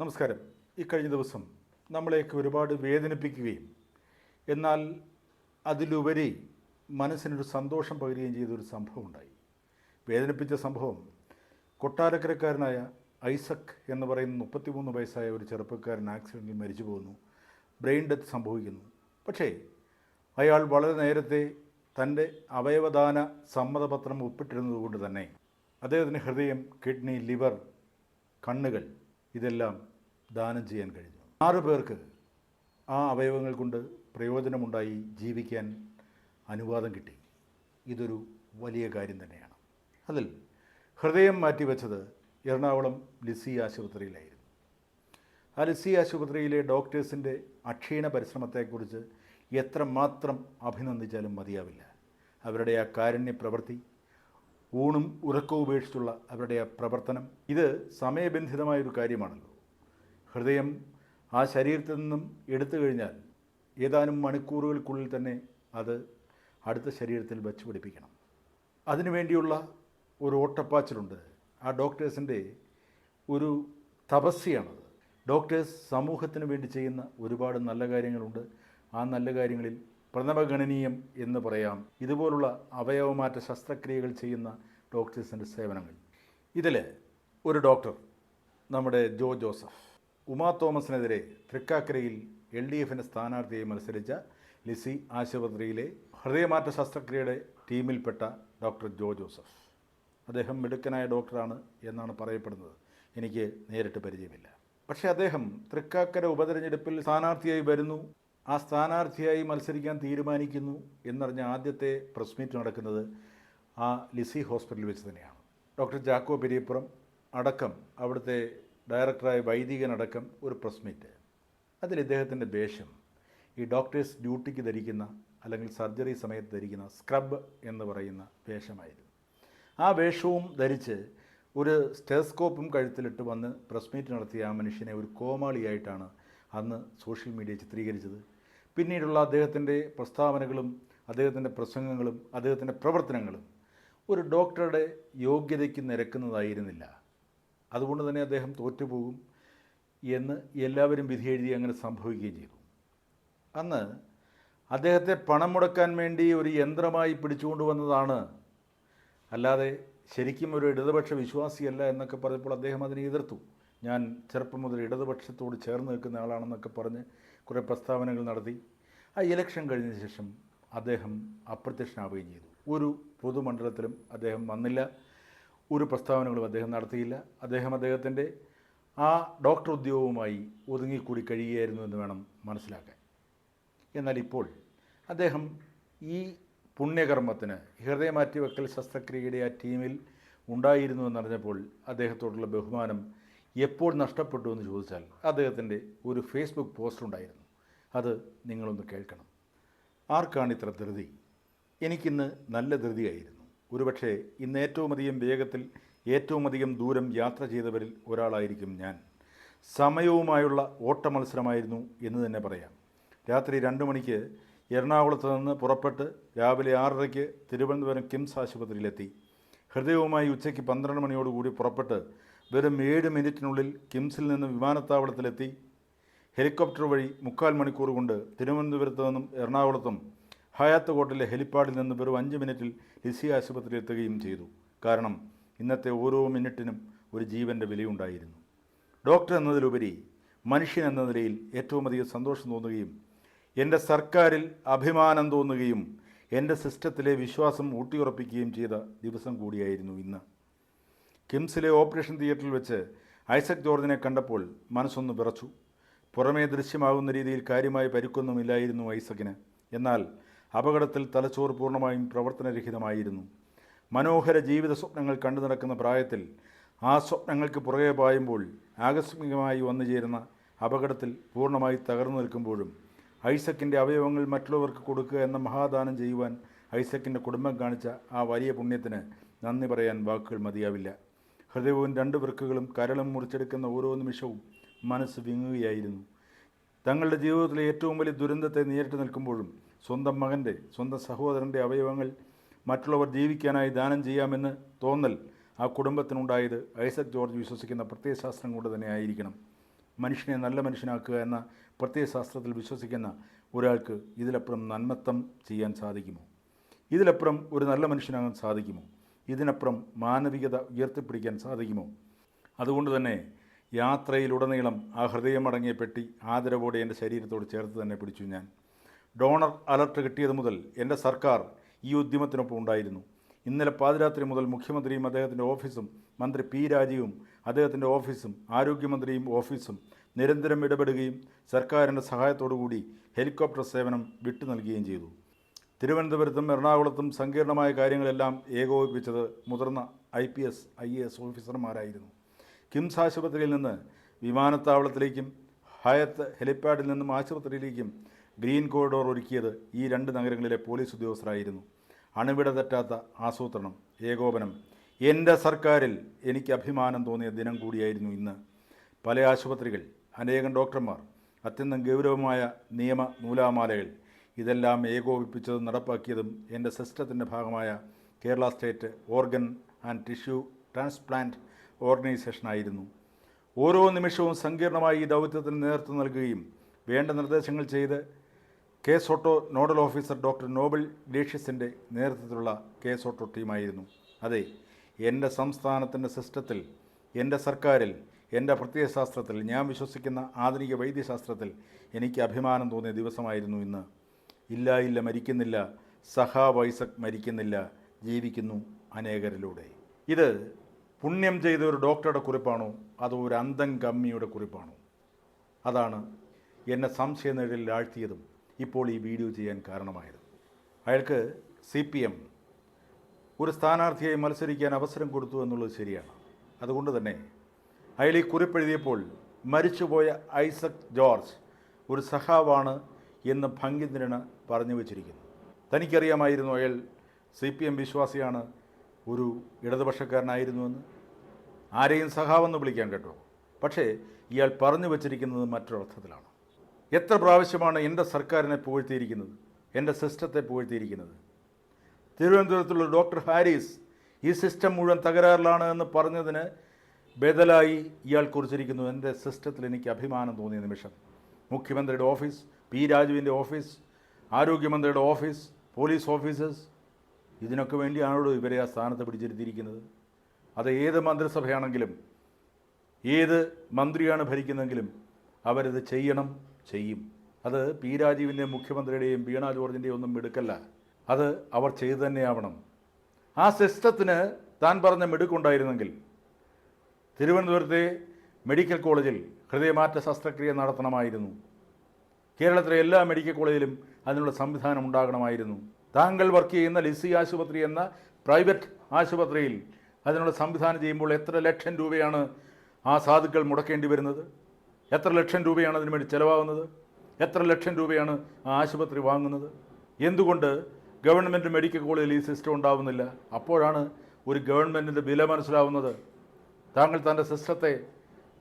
നമസ്കാരം. ഈ കഴിഞ്ഞ ദിവസം നമ്മളെയൊക്കെ ഒരുപാട് വേദനിപ്പിക്കുകയും എന്നാൽ അതിലുപരി മനസ്സിനൊരു സന്തോഷം പകരുകയും ചെയ്തൊരു സംഭവം ഉണ്ടായി വേദനിപ്പിച്ച സംഭവം കൊട്ടാരക്കരക്കാരനായ ഐസക് എന്ന് പറയുന്ന മുപ്പത്തിമൂന്ന് വയസ്സായ ഒരു ചെറുപ്പക്കാരൻ ആക്സിഡന്റിൽ മരിച്ചു പോകുന്നു ബ്രെയിൻ ഡെത്ത് സംഭവിക്കുന്നു. പക്ഷേ അയാൾ വളരെ നേരത്തെ തന്റെ അവയവദാന സമ്മതപത്രം ഒപ്പിട്ടിരുന്നതുകൊണ്ട് തന്നെ അദ്ദേഹത്തിന്റെ ഹൃദയം കിഡ്നി ലിവർ കണ്ണുകൾ ഇതെല്ലാം ദാനം ചെയ്യാൻ കഴിഞ്ഞു. ആറ് പേർക്ക് ആ അവയവങ്ങൾ കൊണ്ട് പ്രയോജനമുണ്ടായി ജീവിക്കാൻ അനുവാദം കിട്ടി. ഇതൊരു വലിയ കാര്യം തന്നെയാണ്. അതിൽ ഹൃദയം മാറ്റിവെച്ചത് എറണാകുളം ലിസി ആശുപത്രിയിലായിരുന്നു. ആ ലിസി ആശുപത്രിയിലെ ഡോക്ടേഴ്സിന്റെ അക്ഷീണ പരിശ്രമത്തെക്കുറിച്ച് എത്രമാത്രം അഭിനന്ദിച്ചാലും മതിയാവില്ല. അവരുടെ ആ കാരുണ്യ പ്രവൃത്തി ഊണും ഉറക്കവും ഉപേക്ഷിച്ചുള്ള അവരുടെ പ്രവർത്തനം ഇത് സമയബന്ധിതമായ ഒരു കാര്യമാണല്ലോ. ഹൃദയം ആ ശരീരത്തിൽ നിന്നും എടുത്തു കഴിഞ്ഞാൽ ഏതാനും മണിക്കൂറുകൾക്കുള്ളിൽ തന്നെ അത് അടുത്ത ശരീരത്തിൽ വച്ച് പിടിപ്പിക്കണം. അതിനുവേണ്ടിയുള്ള ഒരു ഓട്ടപ്പാച്ചിലുണ്ട്. ആ ഡോക്ടേഴ്സിന്റെ ഒരു തപസ്യയാണത്. ഡോക്ടേഴ്സ് സമൂഹത്തിന് വേണ്ടി ചെയ്യുന്ന ഒരുപാട് നല്ല കാര്യങ്ങളുണ്ട്. ആ നല്ല കാര്യങ്ങളിൽ പ്രഥമഗണനീയം എന്ന് പറയാം. ഇതുപോലുള്ള അവയവമാറ്റ ശസ്ത്രക്രിയകൾ ചെയ്യുന്ന ഡോക്ടേഴ്സിന്റെ സേവനങ്ങൾ. ഇതിൽ ഒരു ഡോക്ടർ നമ്മുടെ ജോ ജോസഫ്. ഉമാ തോമസിനെതിരെ തൃക്കാക്കരയിൽ എൽ ഡി എഫിന്റെ സ്ഥാനാർത്ഥിയെ മത്സരിച്ച ലിസി ആശുപത്രിയിലെ ഹൃദയമാറ്റ ശസ്ത്രക്രിയയുടെ ടീമിൽപ്പെട്ട ഡോക്ടർ ജോ ജോസഫ്. അദ്ദേഹം മിടുക്കനായ ഡോക്ടറാണ് എന്നാണ് പറയപ്പെടുന്നത്. എനിക്ക് നേരിട്ട് പരിചയമില്ല. പക്ഷേ അദ്ദേഹം തൃക്കാക്കര ഉപതെരഞ്ഞെടുപ്പിൽ സ്ഥാനാർത്ഥിയായി വരുന്നു. ആ സ്ഥാനാർത്ഥിയായി മത്സരിക്കാൻ തീരുമാനിക്കുന്നു എന്നറിഞ്ഞ ആദ്യത്തെ പ്രസ് മീറ്റ് നടക്കുന്നത് ആ ലിസി ഹോസ്പിറ്റലിൽ വെച്ച് തന്നെയാണ്. ഡോക്ടർ ജാക്കോ പെരിയപ്പുറം അടക്കം അവിടുത്തെ ഡയറക്ടറായ വൈദികനടക്കം ഒരു പ്രസ് മീറ്റ്. അതിൽ ഇദ്ദേഹത്തിന്റെ വേഷം ഈ ഡോക്ടേഴ്സ് ഡ്യൂട്ടിക്ക് ധരിക്കുന്ന അല്ലെങ്കിൽ സർജറി സമയത്ത് ധരിക്കുന്ന സ്ക്രബ് എന്ന് പറയുന്ന വേഷമായിരുന്നു. ആ വേഷവും ധരിച്ച് ഒരു സ്റ്റെസ്കോപ്പും കഴുത്തിലിട്ട് വന്ന് പ്രസ് മീറ്റ് നടത്തിയ ആ മനുഷ്യനെ ഒരു കോമാളിയായിട്ടാണ് അന്ന് സോഷ്യൽ മീഡിയ ചിത്രീകരിച്ചത്. പിന്നീടുള്ള അദ്ദേഹത്തിന്റെ പ്രസ്താവനകളും അദ്ദേഹത്തിന്റെ പ്രസംഗങ്ങളും അദ്ദേഹത്തിന്റെ പ്രവർത്തനങ്ങളും ഒരു ഡോക്ടറുടെ യോഗ്യതയ്ക്ക് നിരക്കുന്നതായിരുന്നില്ല. അതുകൊണ്ട് തന്നെ അദ്ദേഹം തോറ്റുപോകും എന്ന് എല്ലാവരും വിധി എഴുതി അങ്ങനെ സംഭവിക്കുകയും ചെയ്തു. അന്ന് അദ്ദേഹത്തെ പണം മുടക്കാൻ വേണ്ടി ഒരു യന്ത്രമായി പിടിച്ചുകൊണ്ടുവന്നതാണ് അല്ലാതെ ശരിക്കും ഒരു ഇടതുപക്ഷ വിശ്വാസിയല്ല എന്നൊക്കെ പറഞ്ഞപ്പോൾ അദ്ദേഹം അതിനെ എതിർത്തു. ഞാൻ ചെറുപ്പം മുതൽ ഇടതുപക്ഷത്തോട് ചേർന്ന് നിൽക്കുന്ന ആളാണെന്നൊക്കെ പറഞ്ഞ് കുറേ പ്രസ്താവനകൾ നടത്തി. ആ ഇലക്ഷൻ കഴിഞ്ഞ ശേഷം അദ്ദേഹം അപ്രത്യക്ഷനാവുകയും ചെയ്തു. ഒരു പൊതുമണ്ഡലത്തിലും അദ്ദേഹം വന്നില്ല. ഒരു പ്രസ്താവനകളും അദ്ദേഹം നടത്തിയില്ല. അദ്ദേഹം അദ്ദേഹത്തിന്റെ ആ ഡോക്ടർ ഉദ്യോഗവുമായി ഒതുങ്ങിക്കൂടി കഴിയുകയായിരുന്നു എന്ന് വേണം മനസ്സിലാക്കാൻ. എന്നാൽ ഇപ്പോൾ അദ്ദേഹം ഈ പുണ്യകർമ്മത്തിന് ഹൃദയമാറ്റിവെക്കൽ ശസ്ത്രക്രിയയുടെ ആ ടീമിൽ ഉണ്ടായിരുന്നു എന്നറിഞ്ഞപ്പോൾ അദ്ദേഹത്തോടുള്ള ബഹുമാനം എപ്പോൾ നഷ്ടപ്പെട്ടു എന്ന് ചോദിച്ചാൽ അദ്ദേഹത്തിന്റെ ഒരു ഫേസ്ബുക്ക് പോസ്റ്റ് ഉണ്ടായിരുന്നു. അത് നിങ്ങളൊന്ന് കേൾക്കണം. ആർക്കാണ് ഇത്ര ധൃതി? എനിക്കിന്ന് നല്ല ധൃതിയായിരുന്നു. ഒരുപക്ഷെ ഇന്ന് ഏറ്റവും അധികം വേഗത്തിൽ ഏറ്റവും അധികം ദൂരം യാത്ര ചെയ്തവരിൽ ഒരാളായിരിക്കും ഞാൻ. സമയവുമായുള്ള ഓട്ട മത്സരമായിരുന്നു എന്ന് തന്നെ പറയാം. രാത്രി രണ്ട് മണിക്ക് എറണാകുളത്ത് നിന്ന് പുറപ്പെട്ട് രാവിലെ ആറരയ്ക്ക് തിരുവനന്തപുരം കിംസ് ആശുപത്രിയിലെത്തി. ഹൃദയവുമായി ഉച്ചയ്ക്ക് പന്ത്രണ്ട് മണിയോടുകൂടി പുറപ്പെട്ട് വെറും ഏഴ് മിനിറ്റിനുള്ളിൽ കിംസിൽ നിന്ന് വിമാനത്താവളത്തിലെത്തി. ഹെലികോപ്റ്റർ വഴി മുക്കാൽ മണിക്കൂർ കൊണ്ട് തിരുവനന്തപുരത്ത് നിന്നും എറണാകുളത്തും ഹയാത്ത് കോട്ടിലെ ഹെലിപ്പാഡിൽ നിന്ന് വെറും അഞ്ച് മിനിറ്റിൽ ലിസി ആശുപത്രിയിൽ എത്തുകയും ചെയ്തു. കാരണം ഇന്നത്തെ ഓരോ മിനിറ്റിനും ഒരു ജീവന്റെ വിലയുണ്ടായിരുന്നു. ഡോക്ടർ എന്നതിലുപരി മനുഷ്യൻ എന്ന നിലയിൽ ഏറ്റവും അധികം സന്തോഷം തോന്നുകയും എന്റെ സർക്കാരിൽ അഭിമാനം തോന്നുകയും എന്റെ സിസ്റ്റത്തിലെ വിശ്വാസം ഊട്ടിയുറപ്പിക്കുകയും ചെയ്ത ദിവസം കൂടിയായിരുന്നു ഇന്ന്. കിംസിലെ ഓപ്പറേഷൻ തിയേറ്ററിൽ വെച്ച് ഐസക് ജോർജിനെ കണ്ടപ്പോൾ മനസ്സൊന്ന് വിറച്ചു. പുറമേ ദൃശ്യമാകുന്ന രീതിയിൽ കാര്യമായ പരിക്കൊന്നുമില്ലായിരുന്നു ഐസക്കിന് എന്നാൽ അപകടത്തിൽ തലച്ചോറ് പൂർണമായും പ്രവർത്തനരഹിതമായിരുന്നു. മനോഹര ജീവിത സ്വപ്നങ്ങൾ കണ്ടു നടക്കുന്ന പ്രായത്തിൽ ആ സ്വപ്നങ്ങൾക്ക് പുറകെ പായുമ്പോൾ ആകസ്മികമായി വന്നു ചേരുന്ന അപകടത്തിൽ പൂർണമായി തകർന്നു നിൽക്കുമ്പോഴും ഐസക്കിന്റെ അവയവങ്ങൾ മറ്റുള്ളവർക്ക് കൊടുക്കുക എന്ന മഹാദാനം ചെയ്യുവാൻ ഐസക്കിന്റെ കുടുംബം കാണിച്ച ആ വലിയ പുണ്യത്തിന് നന്ദി പറയാൻ വാക്കുകൾ മതിയാവില്ല. ഹൃദയവും രണ്ട് വൃക്കുകളും കരളും മുറിച്ചെടുക്കുന്ന ഓരോ നിമിഷവും മനസ്സ് വിങ്ങുകയായിരുന്നു. തങ്ങളുടെ ജീവിതത്തിലെ ഏറ്റവും വലിയ ദുരന്തത്തെ നേരിട്ട് നിൽക്കുമ്പോഴും സ്വന്തം മകന്റെ സ്വന്തം സഹോദരന്റെ അവയവങ്ങൾ മറ്റുള്ളവർ ജീവിക്കാനായി ദാനം ചെയ്യാമെന്ന് തോന്നൽ ആ കുടുംബത്തിനുണ്ടായത് ഐസക് ജോർജ് വിശ്വസിക്കുന്ന പ്രത്യയശാസ്ത്രം കൊണ്ട് തന്നെ ആയിരിക്കണം. മനുഷ്യനെ നല്ല മനുഷ്യനാക്കുക എന്ന പ്രത്യയശാസ്ത്രത്തിൽ വിശ്വസിക്കുന്ന ഒരാൾക്ക് ഇതിലപ്പുറം നന്മത്തം ചെയ്യാൻ സാധിക്കുമോ? ഇതിലപ്പുറം ഒരു നല്ല മനുഷ്യനാകാൻ സാധിക്കുമോ? ഇതിനപ്പുറം മാനവികത ഉയർത്തിപ്പിടിക്കാൻ സാധിക്കുമോ? അതുകൊണ്ട് തന്നെ യാത്രയിലുടനീളം ആ ഹൃദയമടങ്ങിയ പെട്ടി ആദരവോടെ എന്റെ ശരീരത്തോട് ചേർത്ത് തന്നെ പിടിച്ചു ഞാൻ. ഡോണർ അലർട്ട് കിട്ടിയത് മുതൽ എന്റെ സർക്കാർ ഈ ഉദ്യമത്തിനൊപ്പം ഉണ്ടായിരുന്നു. ഇന്നലെ പാതിരാത്രി മുതൽ മുഖ്യമന്ത്രിയും അദ്ദേഹത്തിന്റെ ഓഫീസും മന്ത്രി പി രാജീവും അദ്ദേഹത്തിന്റെ ഓഫീസും ആരോഗ്യമന്ത്രിയും ഓഫീസും നിരന്തരം ഇടപെടുകയും സർക്കാരിന്റെ സഹായത്തോടുകൂടി ഹെലികോപ്റ്റർ സേവനം വിട്ടു നൽകുകയും ചെയ്തു. തിരുവനന്തപുരത്തും എറണാകുളത്തും സങ്കീർണമായ കാര്യങ്ങളെല്ലാം ഏകോപിപ്പിച്ചത് മുതിർന്ന I P S I A S ഓഫീസർമാരായിരുന്നു. KIMS ആശുപത്രിയിൽ നിന്ന് വിമാനത്താവളത്തിലേക്കും ഹയത്ത് ഹെലിപ്പാഡിൽ നിന്നും ആശുപത്രിയിലേക്കും ഗ്രീൻ കോറിഡോർ ഒരുക്കിയത് ഈ രണ്ട് നഗരങ്ങളിലെ പോലീസ് ഉദ്യോഗസ്ഥരായിരുന്നു. അണുവിട തെറ്റാത്ത ആസൂത്രണം ഏകോപനം. എന്റെ സർക്കാരിൽ എനിക്ക് അഭിമാനം തോന്നിയ ദിനം കൂടിയായിരുന്നു ഇന്ന്. പല ആശുപത്രികൾ അനേകം ഡോക്ടർമാർ അത്യന്തം ഗൗരവമായ നിയമ നൂലാമാലകൾ ഇതെല്ലാം ഏകോപിപ്പിച്ചതും നടപ്പാക്കിയതും എന്റെ സിസ്റ്റത്തിന്റെ ഭാഗമായ Kerala state organ and tissue transplant ഓർഗനൈസേഷനായിരുന്നു. ഓരോ നിമിഷവും സങ്കീർണമായി ഈ ദൗത്യത്തിന് നേതൃത്വം നൽകുകയും വേണ്ട നിർദ്ദേശങ്ങൾ ചെയ്ത് K SOTTO nodal officer doctor Noble ലേഷ്യസിന്റെ നേതൃത്വത്തിലുള്ള കെ സോട്ടോ ടീമായിരുന്നു. അതെ എന്റെ സംസ്ഥാനത്തിന്റെ സിസ്റ്റത്തിൽ എന്റെ സർക്കാരിൽ എന്റെ പ്രത്യയശാസ്ത്രത്തിൽ ഞാൻ വിശ്വസിക്കുന്ന ആധുനിക വൈദ്യശാസ്ത്രത്തിൽ എനിക്ക് അഭിമാനം തോന്നിയ ദിവസമായിരുന്നു ഇന്ന്. ഇല്ല ഇല്ല മരിക്കുന്നില്ല. സഹാ വൈസക് മരിക്കുന്നില്ല. ജീവിക്കുന്നു അനേകരിലൂടെ. ഇത് പുണ്യം ചെയ്ത ഒരു ഡോക്ടറുടെ കുറിപ്പാണോ? അതോ ഒരു അന്തം കമ്മിയുടെ കുറിപ്പാണോ? അതാണ് എന്നെ സംശയനിഴലിൽ ആഴ്ത്തിയതും ഇപ്പോൾ ഈ വീഡിയോ ചെയ്യാൻ കാരണമായത്. അയാൾക്ക് സി പി എം ഒരു സ്ഥാനാർത്ഥിയായി മത്സരിക്കാൻ അവസരം കൊടുത്തു എന്നുള്ളത് ശരിയാണ്. അതുകൊണ്ട് തന്നെ അയാൾ ഈ കുറിപ്പെഴുതിയപ്പോൾ മരിച്ചുപോയ ഐസക് ജോർജ് ഒരു സഖാവാണ് എന്ന് ഭംഗിന്ദ്രന് പറഞ്ഞു വച്ചിരിക്കുന്നു. തനിക്കറിയാമായിരുന്നു അയാൾ സി പി എം വിശ്വാസിയാണ് ഒരു ഇടതുപക്ഷക്കാരനായിരുന്നുവെന്ന്. ആരെയും സഖാവെന്ന് വിളിക്കാൻ കേട്ടോ. പക്ഷേ ഇയാൾ പറഞ്ഞു വച്ചിരിക്കുന്നത് മറ്റൊരർത്ഥത്തിലാണ്. എത്ര പ്രാവശ്യമാണ് എന്റെ സർക്കാരിനെ പുകഴ്ത്തിയിരിക്കുന്നത് എന്റെ സിസ്റ്റത്തെ പുകഴ്ത്തിയിരിക്കുന്നത്? തിരുവനന്തപുരത്തുള്ള ഡോക്ടർ ഹാരിസ് ഈ സിസ്റ്റം മുഴുവൻ തകരാറിലാണ് എന്ന് പറഞ്ഞതിന് ബദലായി ഇയാൾ കുറിച്ചിരിക്കുന്നു എന്റെ സിസ്റ്റത്തിൽ എനിക്ക് അഭിമാനം തോന്നിയ നിമിഷം. മുഖ്യമന്ത്രിയുടെ ഓഫീസ് പി രാജുവിന്റെ ഓഫീസ് ആരോഗ്യമന്ത്രിയുടെ ഓഫീസ് പോലീസ് ഓഫീസേഴ്സ് ഇതിനൊക്കെ വേണ്ടിയാണോ ഇവരെ ആ സ്ഥാനത്ത് പിടിച്ചിരുത്തിയിരിക്കുന്നത്? അത് ഏത് മന്ത്രിസഭയാണെങ്കിലും ഏത് മന്ത്രിയാണ് ഭരിക്കുന്നതെങ്കിലും അവരത് ചെയ്യണം ചെയ്യും. അത് പി രാജീവിന്റെയും മുഖ്യമന്ത്രിയുടെയും വീണ ജോർജിന്റെയും ഒന്നും മിടുക്കല്ല. അത് അവർ ചെയ്തു തന്നെയാവണം. ആ സിസ്റ്റത്തിന് താൻ പറഞ്ഞ മിടുക്കുണ്ടായിരുന്നെങ്കിൽ തിരുവനന്തപുരത്തെ മെഡിക്കൽ കോളേജിൽ ഹൃദയമാറ്റ ശസ്ത്രക്രിയ നടത്തണമായിരുന്നു. കേരളത്തിലെ എല്ലാ മെഡിക്കൽ കോളേജിലും അതിനുള്ള സംവിധാനം ഉണ്ടാകണമായിരുന്നു. താങ്കൾ വർക്ക് ചെയ്യുന്ന ലിസി ആശുപത്രി എന്ന പ്രൈവറ്റ് ആശുപത്രിയിൽ അതിനുള്ള സംവിധാനം ചെയ്യുമ്പോൾ എത്ര ലക്ഷം രൂപയാണ് ആ സാധുക്കൾ മുടക്കേണ്ടി വരുന്നത്? എത്ര ലക്ഷം രൂപയാണ് അതിനു വേണ്ടി ചിലവാകുന്നത്? എത്ര ലക്ഷം രൂപയാണ് ആ ആശുപത്രി വാങ്ങുന്നത്? എന്തുകൊണ്ട് ഗവൺമെന്റ് മെഡിക്കൽ കോളേജിൽ ഈ സിസ്റ്റം ഉണ്ടാവുന്നില്ല? അപ്പോഴാണ് ഒരു ഗവൺമെന്റിന്റെ വില മനസ്സിലാവുന്നത്. താങ്കൾ തന്റെ സിസ്റ്റത്തെ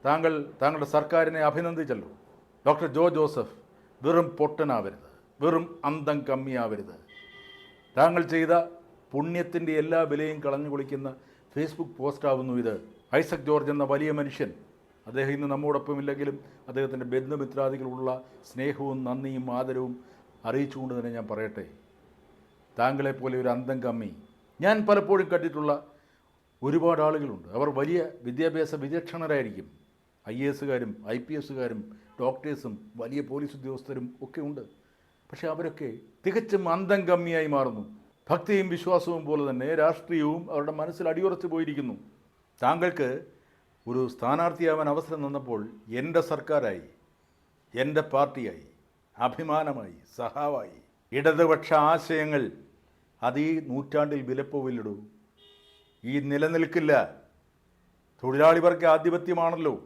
താങ്കൾ താങ്കളുടെ സർക്കാരിനെ അഭിനന്ദിച്ചല്ലോ. Doctor Jo Joseph. വെറും പൊട്ടനാവരുത് വെറും അന്തം കമ്മിയാവരുത്. താങ്കൾ ചെയ്ത പുണ്യത്തിന്റെ എല്ലാ വിലയും കളഞ്ഞു കുളിക്കുന്ന ഫേസ്ബുക്ക് പോസ്റ്റാവുന്നു ഇത്. ഐസക് ജോർജ് എന്ന വലിയ മനുഷ്യൻ. അദ്ദേഹം ഇന്ന് നമ്മോടൊപ്പം ഇല്ലെങ്കിലും അദ്ദേഹത്തിന്റെ ബന്ധുമിത്രാദികളുള്ള സ്നേഹവും നന്ദിയും ആദരവും അറിയിച്ചുകൊണ്ട് തന്നെ ഞാൻ പറയട്ടെ. താങ്കളെപ്പോലെ ഒരു അന്തം കമ്മി. ഞാൻ പലപ്പോഴും കണ്ടിട്ടുള്ള ഒരുപാട് ആളുകളുണ്ട്. അവർ വലിയ വിദ്യാഭ്യാസ വിചക്ഷണരായിരിക്കും. ഐ എ എസുകാരും ഐ പി എസുകാരും ഡോക്ടേഴ്സും വലിയ പോലീസ് ഉദ്യോഗസ്ഥരും ഒക്കെ ഉണ്ട്. പക്ഷേ അവരൊക്കെ തികച്ചും അന്തം കമ്മിയായി മാറുന്നു. ഭക്തിയും വിശ്വാസവും പോലെ തന്നെ രാഷ്ട്രീയവും അവരുടെ മനസ്സിൽ അടിയുറച്ചു പോയിരിക്കുന്നു. താങ്കൾക്ക് ഒരു സ്ഥാനാർത്ഥിയാവാൻ അവസരം തന്നപ്പോൾ എന്റെ സർക്കാരായി എന്റെ പാർട്ടിയായി അഭിമാനമായി സഹാവായി. ഇടതുപക്ഷ ആശയങ്ങൾ അത് ഈ നൂറ്റാണ്ടിൽ വിലപ്പോവില്ലടൂ. ഈ നിലനിൽക്കില്ല. തൊഴിലാളി വർഗ ആധിപത്യമാണല്ലോ.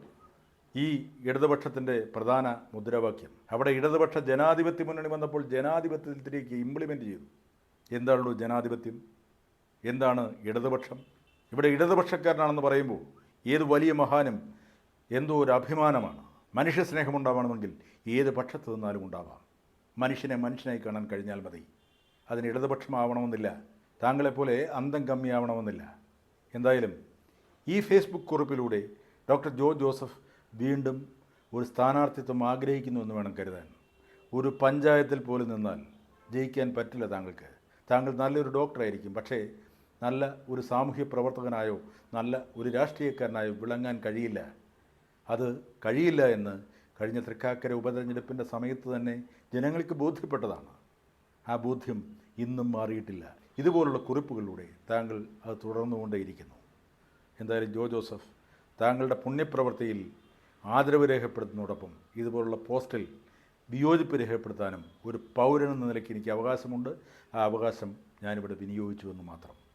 ഈ ഇടതുപക്ഷത്തിന്റെ പ്രധാന മുദ്രാവാക്യം. അവിടെ ഇടതുപക്ഷ ജനാധിപത്യ മുന്നണി വന്നപ്പോൾ ജനാധിപത്യത്തിലേക്ക് ഇംപ്ലിമെന്റ് ചെയ്തു. എന്താണല്ലോ ജനാധിപത്യം? എന്താണ് ഇടതുപക്ഷം? ഇവിടെ ഇടതുപക്ഷക്കാരനാണെന്ന് പറയുമ്പോൾ ഏത് വലിയ മഹാനും എന്തോ ഒരു അഭിമാനമാണ്. മനുഷ്യ സ്നേഹമുണ്ടാവണമെങ്കിൽ ഏത് പക്ഷത്ത് നിന്നാലും ഉണ്ടാവാം. മനുഷ്യനെ മനുഷ്യനായി കാണാൻ കഴിഞ്ഞാൽ മതി. അതിന് ഇടതുപക്ഷമാവണമെന്നില്ല. താങ്കളെപ്പോലെ അന്തം കമ്മിയാവണമെന്നില്ല. എന്തായാലും ഈ ഫേസ്ബുക്ക് കുറിപ്പിലൂടെ ഡോക്ടർ ജോ ജോസഫ് വീണ്ടും ഒരു സ്ഥാനാർത്ഥിത്വം ആഗ്രഹിക്കുന്നുവെന്ന് വേണം കരുതാൻ. ഒരു പഞ്ചായത്തിൽ പോലും നിന്നാൽ ജയിക്കാൻ പറ്റില്ല താങ്കൾക്ക്. താങ്കൾ നല്ലൊരു ഡോക്ടറായിരിക്കും പക്ഷേ നല്ല ഒരു സാമൂഹ്യ പ്രവർത്തകനായോ നല്ല ഒരു രാഷ്ട്രീയക്കാരനായോ വിളങ്ങാൻ കഴിയില്ല. അത് കഴിയില്ല എന്ന് കഴിഞ്ഞ തൃക്കാക്കര ഉപതെരഞ്ഞെടുപ്പിന്റെ സമയത്ത് തന്നെ ജനങ്ങൾക്ക് ബോധ്യപ്പെട്ടതാണ്. ആ ബോധ്യം ഇന്നും മാറിയിട്ടില്ല. ഇതുപോലുള്ള കുറിപ്പുകളിലൂടെ താങ്കൾ അത് തുടർന്നുകൊണ്ടേയിരിക്കുന്നു. എന്തായാലും ജോ ജോസഫ് താങ്കളുടെ പുണ്യപ്രവൃത്തിയിൽ ആദരവ് രേഖപ്പെടുത്തുന്നതോടൊപ്പം ഇതുപോലുള്ള പോസ്റ്റിൽ വിയോജിപ്പ് രേഖപ്പെടുത്താനും ഒരു പൗരൻ എന്ന നിലയ്ക്ക് എനിക്ക് അവകാശമുണ്ട്. ആ അവകാശം ഞാനിവിടെ വിനിയോഗിച്ചു എന്ന് മാത്രം.